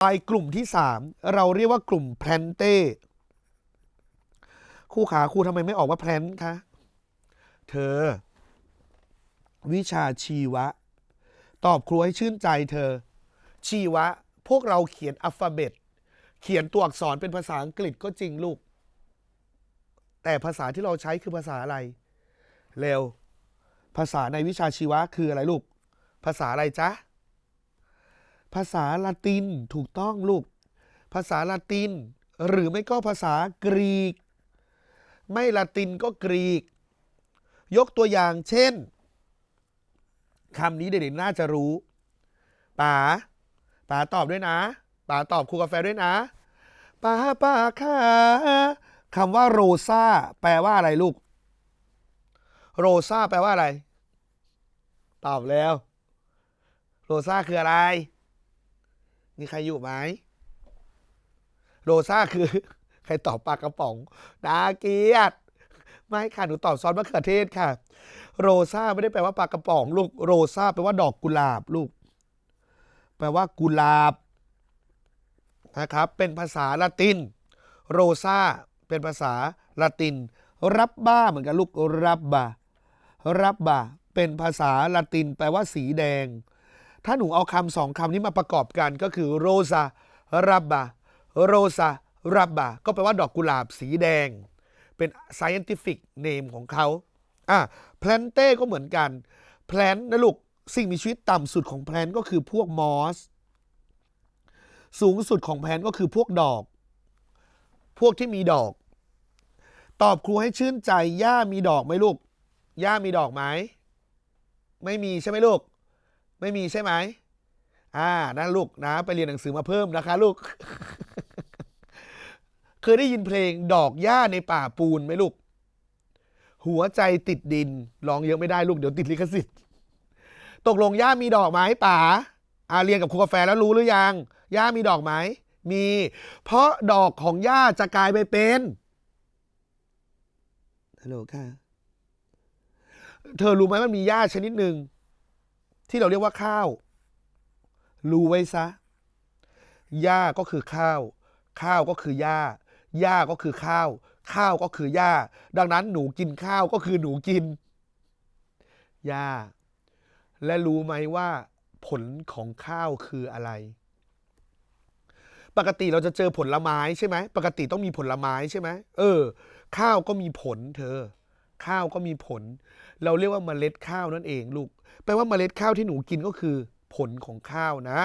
ไปกลุ่มที่สามเราเรียกว่ากลุ่มแพลนเต้ครูขาครูทำไมไม่ออกว่าแพลนคะเธอ วิชาชีวะ ตอบครูให้ชื่นใจเธอ ชีวะ พวกเราเขียนอัลฟาเบตเขียนตัวอักษรเป็นภาษาอังกฤษก็จริงลูก แต่ภาษาที่เราใช้คือภาษาอะไร เร็ว ภาษาในวิชาชีวะคืออะไรลูก ภาษาอะไรจ๊ะ ภาษาละตินถูกต้องลูก ภาษาละติน หรือไม่ก็ภาษากรีก ไม่ละตินก็กรีก ยกตัวอย่างเช่นคำนี้เด็กๆน่าจะรู้ป๋าป๋าตอบด้วยนะป๋าตอบครูกาแฟด้วยนะป๋าป๋าค่ะคำว่าโรซาแปลว่าอะไรลูก โรซาแปลว่าอะไร ตอบแล้ว โรซาคืออะไร มีใครอยู่ไหม โรซาคือ ใครตอบปลากระป๋องนาเกียดไม่ค่ะ หนูตอบซอสมะเขือเทศค่ะ โรซาไม่ได้แปลว่าปลากระป๋องลูก โรซาแปลว่าดอกกุหลาบลูก แปลว่ากุหลาบนะครับ เป็นภาษาละติน โรซาเป็นภาษาละติน รับบ้าเหมือนกันลูกรับบารับบาเป็นภาษาละติน แปลว่าสีแดง ถ้าหนูเอาคำสองคำนี้มาประกอบกันก็คือโรซารับบาโรซารับบาก็แปลว่าดอกกุหลาบสีแดง เป็น scientific name ของเขาอะแพลนเต้ก็เหมือนกันแพลนนะลูก สิ่งมีชีวิตต่ำสุดของแพลนก็คือพวกมอสสูงสุดของแพลนก็คือพวกดอก พวกที่มีดอก ตอบครูให้ชื่นใจหญ้ามีดอกไหมลูกหญ้ามีดอกไหมไม่มีใช่ไหมลูก ไม่มีใช่ไหมอ่านั่นลูกนะ ไปเรียนหนังสือมาเพิ่มนะคะลูก เคยได้ยินเพลงดอกหญ้าในป่าปูนไหมลูก หัวใจติดดินร้องเยอะไม่ได้ลูกเดี๋ยวติดลิขสิทธิ์ ตกลงหญ้ามีดอกไหมป๋าอาเรียนกับครูกาแฟแล้วรู้หรือยังหญ้ามีดอกไหมมี เพราะดอกของหญ้าจะกลายไปเป็นฮัลโหลค่ะ เธอรู้ไหมมันมีหญ้าชนิดหนึ่ง ที่เราเรียกว่าข้าว รู้ไว้ซะหญ้าก็คือข้าว ข้าวก็คือหญ้าหญ้าก็คือข้าว ข้าวก็คือหญ้า ดังนั้นหนูกินข้าวก็คือหนูกินหญ้า และรู้ไหมว่าผลของข้าวคืออะไร ปกติเราจะเจอผลไม้ใช่ไหม ปกติต้องมีผลไม้ใช่ไหม เออ ข้าวก็มีผลเธอ ข้าวก็มีผล เราเรียกว่าเมล็ดข้าวนั่นเองลูก แปลว่าเมล็ดข้าวที่หนูกินก็คือผลของข้าวนะ